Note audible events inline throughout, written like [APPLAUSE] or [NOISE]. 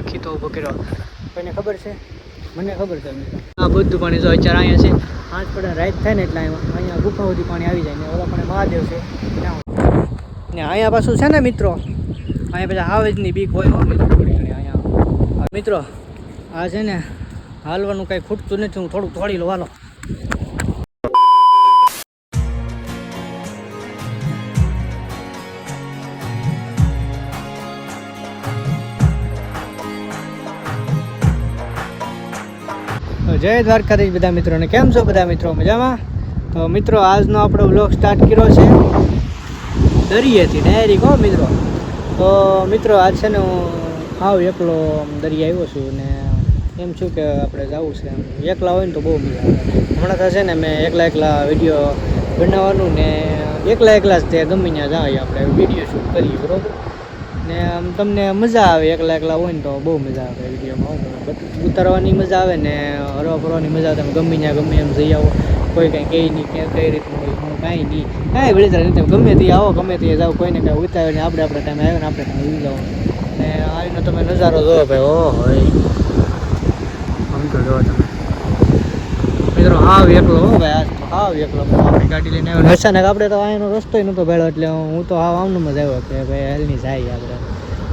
અહીંયા ખીતો ઊભો કર્યો. કોઈને ખબર છે? મને ખબર છે આ બધું પાણી જો અત્યારે અહીંયા છે. પાંચ પડે રાઈટ થાય ને એટલે અહીંયા અહીંયા ગુફા સુધી પાણી આવી જાય ને ઓલા પણ મહાદેવ છે. ને અહીંયા પાછું છે ને મિત્રો અહીંયા પેલા હાવેજની બીક હોય અહીંયા. મિત્રો આ છે ને હાલવાનું કાંઈ ખૂટતું નથી હું થોડુંક થોડી લો હાલો. જય દ્વારકાધીશ બધા મિત્રોને. કેમ છો બધા મિત્રો? મજામાં? તો મિત્રો, આજનો આપણો વ્લોગ સ્ટાર્ટ કર્યો છે. દરિયેથી ડાયરી કહો મિત્રો. તો મિત્રો, આજ છે ને હું હાવ એકલો દરિયા આવ્યો છું ને એમ છું કે આપણે જવું છે. એમ એકલા હોય ને તો બહુ મજા આવે. હમણાં થશે ને મેં એકલા એકલા વીડિયો બનાવવાનું ને એકલા એકલા જ તે ગમે ત્યાં જાય આપણે વીડિયો શૂટ કરીએ, બરોબર? ને આમ તમને મજા આવે, એકલા એકલા હોય ને તો બહુ મજા આવે વિડીયોમાં ઉતારવાની મજા આવે ને હરવા ફરવાની મજા આવે, તમે ગમે ત્યાં ગમે એમ જઈ આવો. કોઈ કંઈ કહે નહીં, કે કઈ રીતનું હોય, હું કાંઈ નહીં. કાંઈ વળી નહીં, તમે ગમે તે આવો, ગમે તે જાઓ, કોઈને કાંઈ ઉતાવે ને આપણે આપણે ટાઈમે આવ્યો ને આપણે ટાઈમે ઉઈ જાઓ ને આવીને તમે નજારો જોવો ભાઈ ઓ હોય. તો જોવો તમે. હાવ એકલો હો ભાઈ આજ એકલો આપણી લઈને અચાનક આપણે તો અહીંનો રસ્તો નહોતો ભેળો, એટલે હું તો હાવ આમનું જ આવ્યો કે ભાઈ હેલની જાય આપણે.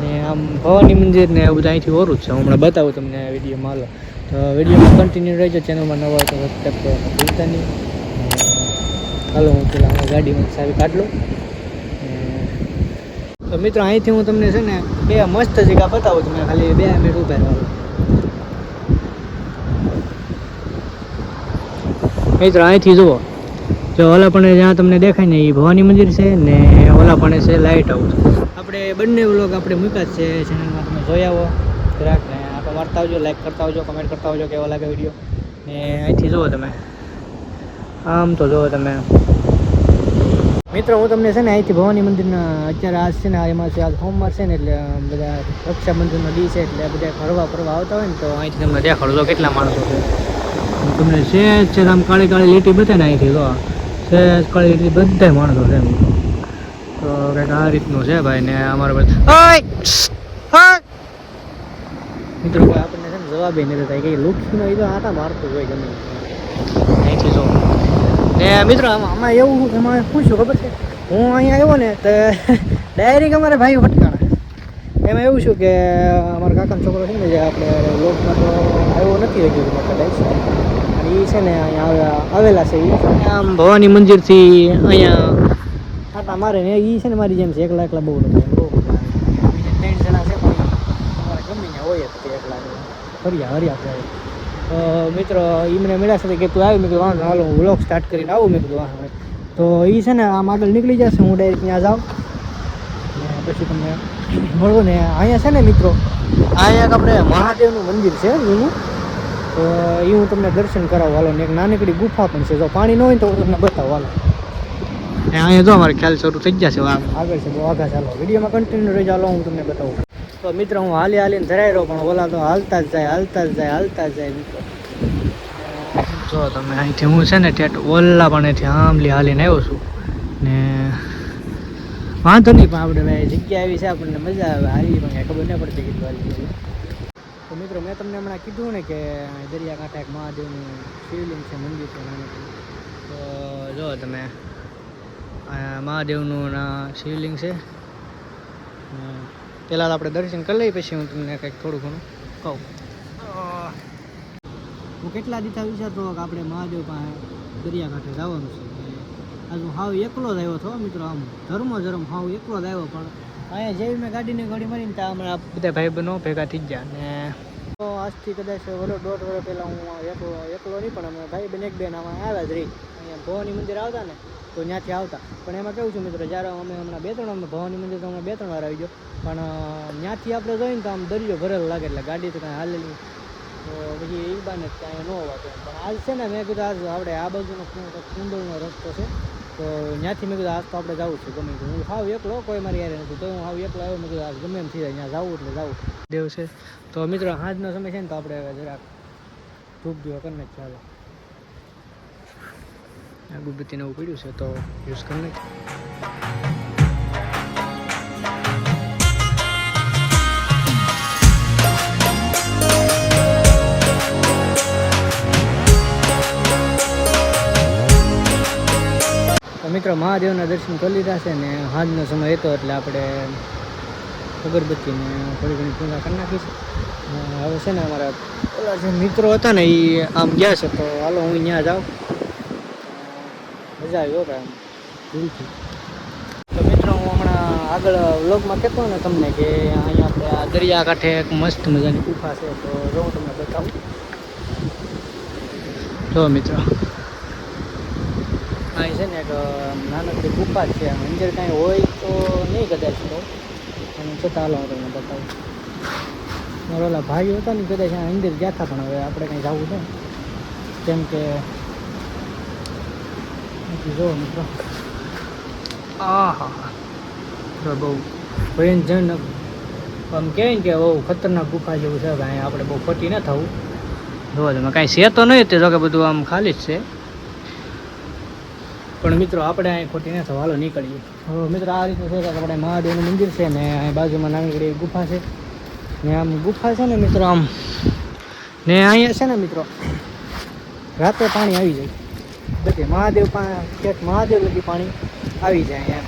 ને આમ ભવાની મંદિર ને એવું અહીંથી ઓરું જ છે. હમણાં બતાવું તમને વિડીયોમાં હાલો. તો વિડીયોમાં કન્ટિન્યુ રહેજો ચેનલમાં નવા તો સબસ્ક્રાઈબ કરવાનું ભૂલતા નહીં. હાલો, હું પેલા હું ગાડીમાં સારી કાઢ લઉં. તો મિત્રો અહીંથી હું તમને છે ને બે મસ્ત જગ્યા બતાવું તમે ખાલી બે મિનિટ ઊભા રહો મિત્રો, અહીંથી જુઓ. જો ઓલા પણ જ્યાં તમને દેખાય ને એ ભવાની મંદિર છે ને ઓલા પણ છે લાઇટ હાઉસ આપણે બંને વ્લોગ આપણે મૂક્યા છે ચેનલમાં તમે જોઈ આવો. જરાક, ને આપણે વાર્તા આવજો લાઈક કરતા આવજો કમેન્ટ કરતા આવજો, કેવો લાગે વીડિયો ને અહીંથી જુઓ તમે. આમ તો જુઓ તમે. મિત્રો, હું તમને છે ને અહીંથી ભવાની મંદિરના અત્યારે આજ છે ને એમાં છે, આજ સોમવાર છે ને એટલે બધા રક્ષાબંધનનો દી છે એટલે બધા ફરવા ફરવા આવતા હોય ને તો અહીંથી તમને દેખાડો કેટલા માણસો છે. તમને સહેજ છે આમ કાળી કાળી લીટી બતાવે ને અહીંથી જો સહેજ કાળી લીટી બધા માણસો છે એમ. તો કંઈક આ રીતનું છે ભાઈ ને અમારે! ઓય! મિત્રો, ભાઈ, આપણને છે ને જવાબ નથી થાય કે લુખીનો એ તો આટા મારતું હોય ગમે. અહીંથી જો. ને મિત્રો, આમાં એવું એમાં શું છું ખબર છે? હું અહીંયા આવ્યો ને, તો ડાયરેક્ટ અમારે ભાઈ ભટકાણા એમાં એવું છું કે અમારા કાકાનો છોકરો છે ને, જે આપણે લોકમાં તો આવ્યો નથી રેગ્યુલરમાં કદાચ એ છે ને અહીંયા આવ્યા આવેલા છે એ આમ ભવાની મંદિરથી અહીંયા આટા મારે એ છે ને મારી જેમ છે એકલા એકલા બહુ નથી બહુ ત્રણ જણા છે પણ અમારે હોય જ એકલા હરિયા હરિયા તો મિત્રો એ મને મળ્યા સાથે કે તું આવી મેં કીધું વાંધો હાલો હું વ્લોગ સ્ટાર્ટ કરીને આવું. મેં કીધું વાંધો. તો એ છે ને આમ આગળ નીકળી જશે હું ડાયરેક્ટ ત્યાં જાઉં. ને પછી તમને મળું ને. અહીંયા છે ને મિત્રો? અહીંયા આપણે મહાદેવનું મંદિર છે એનું તો એ હું તમને દર્શન કરાવું હાલો ને એક નાનકડી ગુફા પણ છે. જો પાણી ન હોય તો હું તમને બતાવું હાલો. અહીંયા જો અમારે ખ્યાલ શરૂ થઈ ગયા છે આગળ છે બહુ આગળ ચાલો વિડીયોમાં કન્ટિન્યુ રહી ચાલો હું તમને બતાવું. તો મિત્રો હું હાલી હાલીને ધરાઈ રહ્યો પણ ઓલા તો હાલતા જ જાય હાલતા જ જાય હાલતા જ જાય મિત્રો. જો તમે અહીંથી હું છે ને ઠેઠ ઓલા પણ અહીંથી આમલી હાલીને આવ્યો છું. ને વાંધો નહીં પણ આપણે ભાઈ જગ્યા એવી છે આપણને મજા આવે. હાલી પણ ખબર ન પડતી કીધું હાલી છે. તો મિત્રો, મેં તમને હમણાં કીધું ને કે દરિયાકાંઠા એક મહાદેવનું શિવલિંગ છે, મંદિર છે તો જો તમે મહાદેવનું શિવલિંગ છે પહેલાં આપણે દર્શન કરી લઈએ, પછી હું તમને કંઈક થોડું ઘણું કહું. હું કેટલા દીધા વિચારતો કે આપણે મહાદેવ પાસે દરિયાકાંઠે જવાનું છે? આજે હાવ એકલો જ આવ્યો હતો મિત્રો, આમ ધર્મ ધર્મ હાવ એકલો જ આવ્યો, પણ અહીંયા જેવી મેં ગાડીની ગોળી મારીને ત્યાં હમણાં બધા ભાઈ બહેનો ભેગા થઈ ગયા ને તો આજથી કદાચ વરો દોઢ વર્ષ પહેલાં હું એકલો એકલો નહીં, પણ અમે ભાઈ બેન એક બેન આમાં આવ્યા જ રહી. અહીંયા ભવાની મંદિર આવતા ને તો ત્યાંથી આવતા. પણ એમાં કેવું છું મિત્રો, જ્યારે અમે હમણાં બે ત્રણ, અમે ભવાની મંદિર તો હમણાં બે ત્રણ વાર આવી ગયો. પણ ત્યાંથી આપણે જોઈએ ને તો આમ દરિયો ભરેલો લાગે એટલે ગાડી તો કાંઈ હાલેલી તો પછી એ બાને ત્યાં ન હોવાતો પણ આજ છે ને મેં કીધું, આજ આપણે આ બાજુનો કુંડળનો રસ્તો છે. તો ત્યાંથી મેં કીધું, આજ તો આપણે જવું છે ગમે. હું હાવ એકલો? કોઈ મારી યારે નથી. તો હું હાવ એકલો આવ્યો, મેં કીધું, આજ ગમે એમ થઈ જાય ત્યાં જવું એટલે જવું. દેવ છે. તો મિત્રો, હાજનો સમય છે ને, તો આપણે હવે જરાક ધૂપ દીવા કરી નાખીએ ચાલો અગરબત્તી એવું પડ્યું છે, તો યુઝ કરી નાખીએ. મિત્રો મહાદેવના દર્શન કરી લીધા છે ને હાજનો સમય હતો એટલે આપણે અગરબત્તીને થોડી ઘણી પૂજા કરી નાખી છે. હવે છે ને અમારા ઓલા જે મિત્રો હતા ને એ આમ ગયા છે, તો હાલો હું ત્યાં જાઉં. મજા આવી હો ભાઈ આમ. દિલથી. તો મિત્રો હું હમણાં આગળ વ્લોગમાં કહેતો ને તમને કે અહીંયા આપણે આ દરિયાકાંઠે એક મસ્ત મજાની ગુફા છે, તો જો હું તમને બતાવું. જો મિત્રો. અહીં છે ને એક નાનકડી ગુફા છે. અંદર કાંઈ હોય તો નહીં કદાચ તો. અને છતાં હાલો હું તમને બતાવું. મારા ઓલા ભાઈઓ હતા ને કદાચ અંદર ગયા હતા, પણ હવે આપણે કંઈ જવું છે. કેમ કે જો મિત્રો. આહા બહુ ભયંજનક. આમ કહેવાય કે બહુ ખતરનાક ગુફા જેવું છે. ભાઈ આપણે બહુ ખોટી ન થવું. જોવા તમે, કાંઈ છે તો નહીં તે, જો કે બધું આમ ખાલી જ છે. પણ મિત્રો, આપણે અહીં ખોટી ને થવું હાલો નીકળીએ. હવે મિત્રો, આ રીતે છે કે આપણે મહાદેવનું મંદિર છે ને અહીં બાજુમાં નાનકડી ગુફા છે. ને આમ ગુફા છે ને મિત્રો, આમ. ને અહીંયા છે ને મિત્રો, રાતે પાણી આવી જાય. બધે મહાદેવ પણ ક્યાંક મહાદેવ લગી પાણી આવી જાય અહીંયા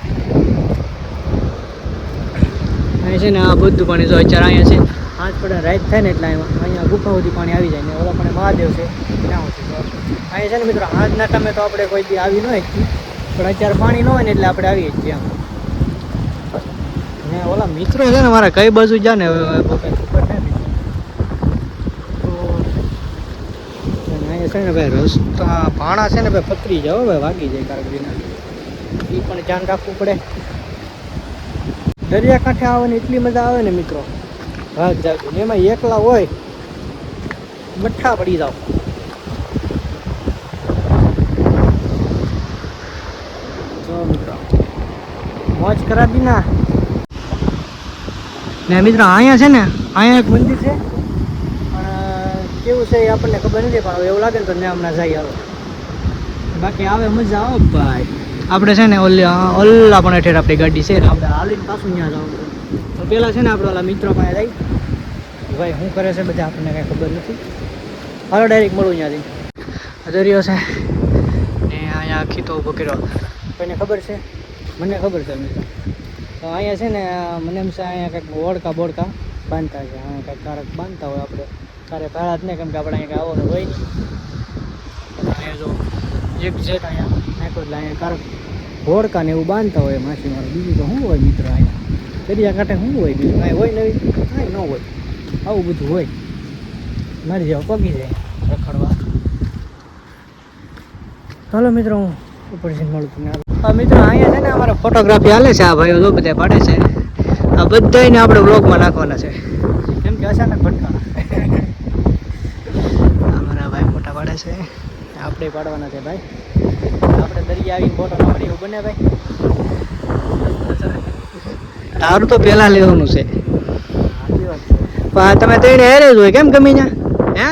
અહીંયા છે ને આ બધું પાણી જો અત્યારે અહીંયા છે. આજ પડે રાત થાય ને એટલે અહીંયા ગુફા સુધી પાણી આવી જાય ને ઓલા પણ મહાદેવ છે, ત્યાં અહીંયા છે ને મિત્રો આજના ટાઈમે તો આપણે કોઈ દી આવી ન પણ અત્યારે પાણી ન હોય ને એટલે આપણે આવીએ છીએ આમ ને ઓલા મિત્રો છે ને મારા કઈ બાજુ જા ને અહીંયા છે ને ભાઈ રસ્તા, ભાણા છે ને ભાઈ પતરી જાવ ભાઈ, વાગી જાય કારક વિના એ પણ ધ્યાન રાખવું પડે. દરિયાકાંઠે આવવાની એટલી મજા આવે ને મિત્રો. ને એમાં એકલા હોય, મઠ્ઠા પડી જાવ જો મિત્રો મોજ કરાવી ના ને મિત્રો, અહીંયા છે ને, અહીંયા એક મંદિર છે. પણ, કેવું છે એ આપણને ખબર નથી, પણ એવું લાગે ને તો હમણાં જઈ આવે. બાકી આવે મજા આવે ભાઈ. આપણે છે ને ઓલી ઓલા પણ હેઠળ આપણી ગાડી છે આપણે હાલીને પાછું ત્યાં જવું તો પહેલાં છે ને, આપણે ઓલા મિત્રો પાસે જઈ. ભાઈ, શું કરે છે બધા આપણને કાંઈ ખબર નથી. હાલો ડાયરેક્ટ મળું ત્યાંથી. દરિયો છે. ને અહીંયા આખી તો ઊભો કર્યો. કોઈને ખબર છે? મને ખબર છે, મિત્રો. તો અહીંયા છે ને, મને એમ છે, અહીંયા કંઈક ઓળકા બોડકા બાંધતા છે. અહીંયા કંઈક કારક બાંધતા હોય આપણે. તારે પહેલાં જ નહીં કેમ કે આપણે અહીંયા આવો હોય. અહીંયા જો, એક જેટ અહીંયા નાખ્યો અહીંયા કારક હોડકા ને એવું બાંધતા હોય માછીમારો. બીજું તો શું હોય, મિત્ર, અહીંયા? દરિયા કાંઠે શું હોય બીજું? કાંઈ હોય નવી? કાંઈ ન હોય. આવું બધું હોય. મારી જેવા પગી જાય. રખડવા. ચાલો મિત્રો, હું ઉપર જઈને મળું તમને મિત્રો અહીંયા છે ને અમારા ફોટોગ્રાફી હાલે છે આ ભાઈઓ જો બધા પાડે છે. આ બધાને આપણે વ્લોગમાં નાખવાના છે. કેમ કે અચાનક ભટકા અમારા ભાઈ ફોટા પાડે છે. આપણે પાડવાના છે ભાઈ. આપણે દરિયા આવીને ફોટો ના પાડીએ એવું બને ભાઈ? તારું તો પહેલાં લેવાનું છે. પણ તમે ત્રણે હેરે જ હોય કેમ ગમી ને? હે?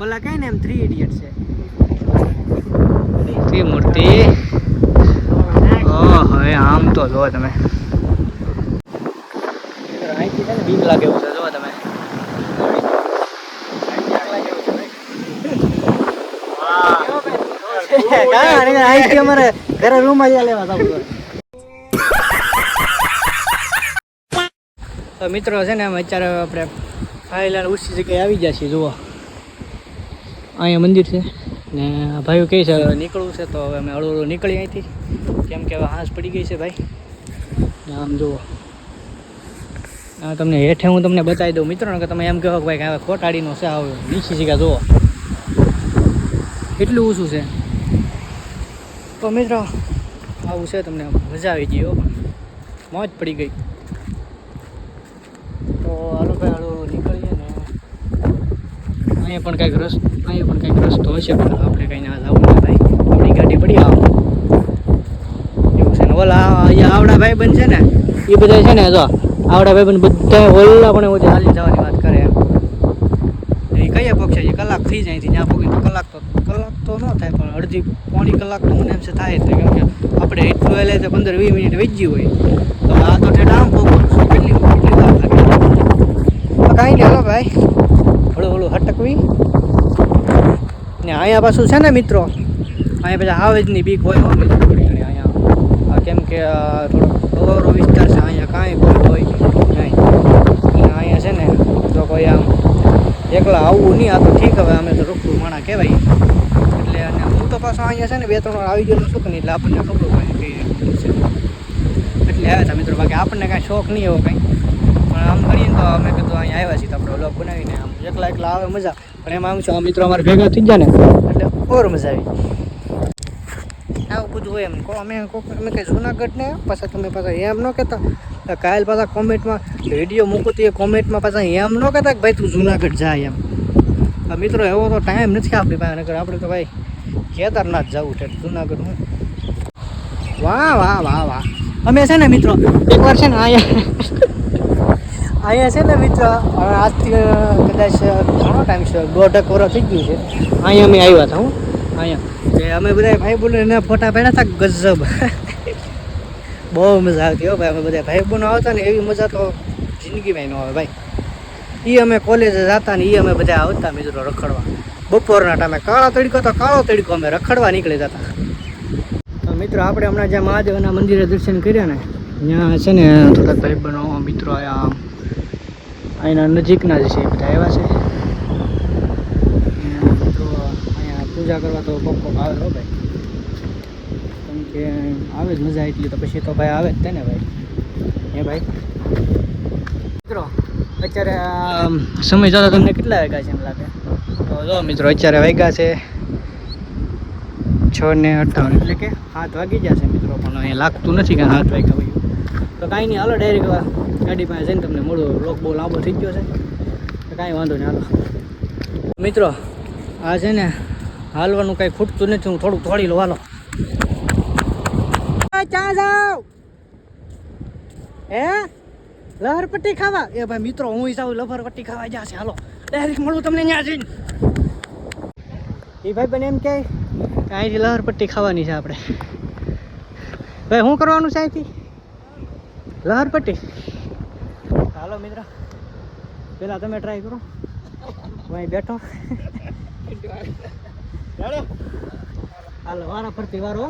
પેલા કઈ ને એમ થ્રી ઇડિયટ છે. થ્રી મૂર્તિ. હવે આમ તો જો તમે. બીક લાગે એવું છે જો તમે. અમારે ઘરે રૂમ જ લેવા તો મિત્રો છે ને, અમે અત્યારે આપણે ફાઇલાલ ઊંચી જગ્યાએ આવી ગયા છીએ, જુઓ. અહીંયા મંદિર છે. ને ભાઈ ભાઈઓ કહે છે નીકળવું છે તો હવે અમે હળવું હળવું નીકળી અહીંથી. કેમ કે હવે હાંસ પડી ગઈ છે ભાઈ. આમ જુઓ. આ તમને હેઠે હું તમને બતાવી દઉં. મિત્રોને કે તમે એમ કહો કે ભાઈ હવે ખોટાડીનો છે આવે નીચી જગ્યા જુઓ. એટલું ઊંચું છે. તો મિત્રો આવું છે તમને મજા આવી ગઈ મોજ પડી ગઈ. તો હાલો ભાઈ હાલો નીકળીએ ને. અહીંયા પણ કંઈક રસ્તો અહીંયા પણ કંઈક રસ્તો હશે, પણ આપણે કંઈ ના જવું ના થાય આપણી ગાડી પડી આવો એવું છે ને, ઓલા અહીંયા આવડા ભાઈ બન છે ને, એ બધા છે ને જો, આવડા ભાઈ બન બધા ઓલા પણ એવું હાલી જવાની વાત કરે એ કયા પક્ષ છે? કલાક થઈ જાય છે ત્યાં પગી તો કલાક તો કલાક તો ન થાય, પણ અડધી પોણી કલાક તો મને એમ છે, થાય છે કેમ કે આપણે એટલું એટલે તો પંદર વીસ મિનિટ વેચી હોય. તો આ તો ઠેઠ આમ પગ કેટલી કેટલી કાંઈ નહીં, હલો ભાઈ. હળું હળું હટકવી. ને અહીંયા પાછું છે ને મિત્રો, અહીંયા પછી નહીં બીક હોય અહીંયા કેમ કે થોડોક ગોરો વિસ્તાર છે, અહીંયા કાંઈ કોઈ હોય નહીં. અને અહીંયા છે ને તો કોઈ આમ એકલા આવવું નહીં, આ તો ઠીક હવે અમે તો રૂખું માણા કહેવાય. એટલે અને હું તો પાછો અહીંયા છે ને, બે, ત્રણ આવી ગયો છું કે નહીં એટલે આપણને ખબર હોય એટલે આવ્યા હતા મિત્રો, બાકી આપણને કાંઈ શોખ નહીં એવો કાંઈ. પણ આમ કરીને તો અમે કીધું અહીંયા આવ્યા છીએ તો આપણે વ્લોગ બનાવીને આમ એકલા એકલા આવે મજા. પણ એમાં આમ છું. આ મિત્રો અમારે ભેગા થઈ ગયા ને એટલે ઓર મજા આવી. આવું બધું હોય એમ. કહો અમે અમે કંઈ જૂનાગઢ ને પાછા તમે પાછા એમ ન કહેતા. કાયલ પાછા કોમેન્ટમાં વીડિયો મૂકો તો એ કોમેન્ટમાં પાછા એમ ન કહેતા કે ભાઈ તું જુનાગઢ જાય એમ. મિત્રો, એવો તો ટાઈમ નથી આપણી પાસે. નગર આપણે તો ભાઈ કેદારનાથ જવું છે. જુનાગઢ હું. વાહ વાહ વાહ વાહ. અમે છે ને મિત્રો એકવાર છે ને અહીંયા અહીંયા છે ને મિત્રો આજથી કદાચ ઘણો ટાઈમ છે દોઢક વર્ષ થઈ ગયું છે. અહીંયા અમે આવ્યા હતા, હું. અહીંયા. અમે બધા ભાઈ બોલે, એના ફોટા પાડ્યા હતા ગજબ. [LAUGHS] બહુ મજા આવતી હો ભાઈ, અમે બધા ભાઈ બોનો આવતા ને એવી મજા તો જિંદગીમાં ન આવે ભાઈ. એ અમે કોલેજે જતા ને એ અમે બધા આવતા મિત્રો રખડવા. બપોરના ટાઈમે કાળો તડકો તો કાળો તડકો અમે રખડવા નીકળી જતા. તો મિત્રો, આપણે હમણાં જ્યાં મહાદેવના મંદિરે દર્શન કર્યા ને, ત્યાં છે ને થોડાક ભાઈ બનો મિત્રો આયા અહીંના નજીકના જ છે એ બધા એવા છે. તો અહીંયા પૂજા કરવા તો કોક આવે હો ભાઈ. કેમ કે આવે જ મજા એટલી, તો પછી તો ભાઈ આવે જ તેને ભાઈ. હે ભાઈ? મિત્રો, અત્યારે સમય જતા તમને કેટલા વાગ્યા છે એમ લાગે? તો જો મિત્રો, અત્યારે વાગ્યા છે છ ને અઠાવન, એટલે કે હાથ વાગી જશે મિત્રો, પણ અહીંયા લાગતું નથી કે હાથ વાગ્યા તો કાંઈ નહીં, હાલો ડાયરેક્ટ ગાડી પાસે જઈને તમને મળું રોક બહુ લાંબો થઈ ગયો છે. તો કાંઈ વાંધો નહીં, હાલો. મિત્રો, આ છે ને હાલવાનું કાંઈ ખૂટતું નથી, હું થોડુંક થોડી લો હાલો. ચા જાવ? હે? લહરપટ્ટી ખાવા? એ ભાઈ, મિત્રો, હું જાઉં, લહરપટ્ટી ખાવા જશે હાલો. ડાયરેક્ટ મળું તમને ત્યાં જઈને. એ ભાઈ બને એમ કે અહીંથી લહરપટ્ટી ખાવાની છે આપણે. ભાઈ, શું કરવાનું છે અહીંથી? લહરપટ્ટી હાલો મિત્ર. પેલા તમે ટ્રાય કરો. અહીં બેઠો. હાલો. વારા ફરતી વારો.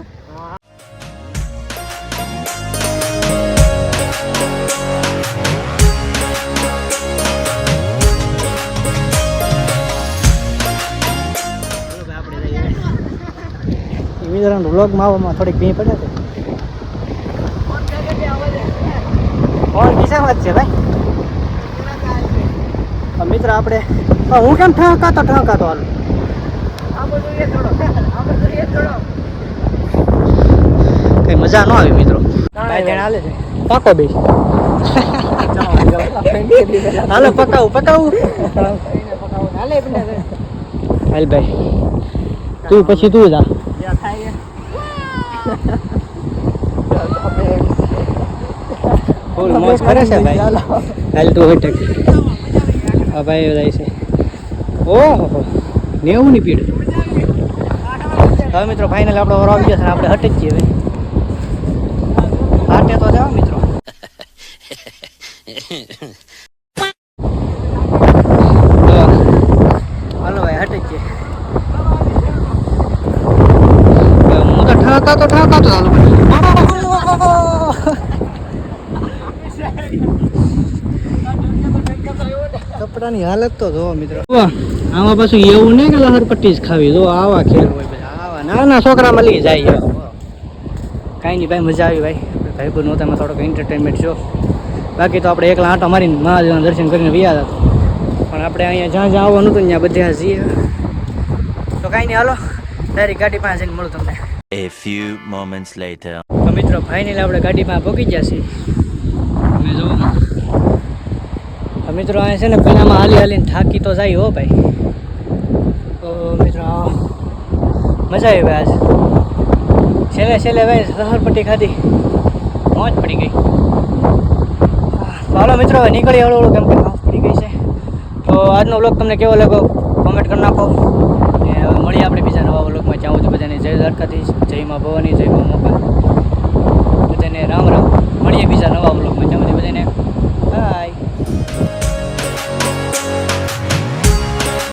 મિત્રોનો વ્લોગમાં આવવામાં થોડીક ભીં પડ્યા છે જ છે ભાઈ. મિત્ર આપણે હું કેમ ઠહકાતો ઠહકાતો હાલ? કઈ મજા ન આવી મિત્રો. પાકો બે હાલો પકાવું પકાવું. હાલ ભાઈ. તું પછી તું જા ફૂલ મોજ કરે છે ભાઈ. હાલ ટુ હટક આ ભાઈ જાય છે. ઓહો નેવું ની પીડ હવે મિત્રો ફાઇનલ આપણો ઓર આવી જશે ને આપણે હટક છીએ ભાઈ હાટે તો જાઓ મિત્રો તો હાલો ભાઈ હટક છીએ હું તો ઠાકાતો ઠાકાતો હાલો કપડાની હાલત તો જોવો મિત્રો. આમાં પાછું એવું નહીં કે લહરપટ્ટી જ ખાવી. જો આવા ખેલ હોય આવા નાના છોકરા મળી જાય. કાંઈ નહીં ભાઈ મજા આવી ભાઈ. ભાઈ બંધ નહોતા થોડોક એન્ટરટેનમેન્ટ છો બાકી તો આપણે એકલા આંટો મારીને મહાદેવના દર્શન કરીને વ્યા હતા. પણ આપણે અહીંયા જ્યાં જ્યાં આવવાનું હતું ત્યાં બધા જઈએ તો કાંઈ નહીં હાલો. તારી ગાડી પાસે જઈને મળું તમને. A few moments later. તો મિત્રો ફાઇનલી આપણે ગાડીમાં પહોંચી ગયા છીએ. મેં તો મિત્રો અહીંયા છે ને પેલામાં હાલી હાલીને થાકી તો જાય હો ભાઈ. તો મિત્રો મજા આવી ભાઈ આજ. છેલ્લે છેલ્લે ભાઈ સહરપટ્ટી ખાધી. મોજ પડી ગઈ. હાલો મિત્રો, હવે નીકળી હળવું હળવું કેમ કે માફ પડી ગઈ છે. તો આજનો વ્લોગ તમને કેવો લાગ્યો? કોમેન્ટ કરી નાખો. ને હવે મળીએ આપણે બીજા નવા વ્લોગમાં ત્યાં સુધી બધાને જય દ્વારકાથી જય મા ભવાની, જય મા મોકા બધાને રામ રામ. મળીએ બીજા નવા વ્લોગમાં ત્યાં સુધી બધાને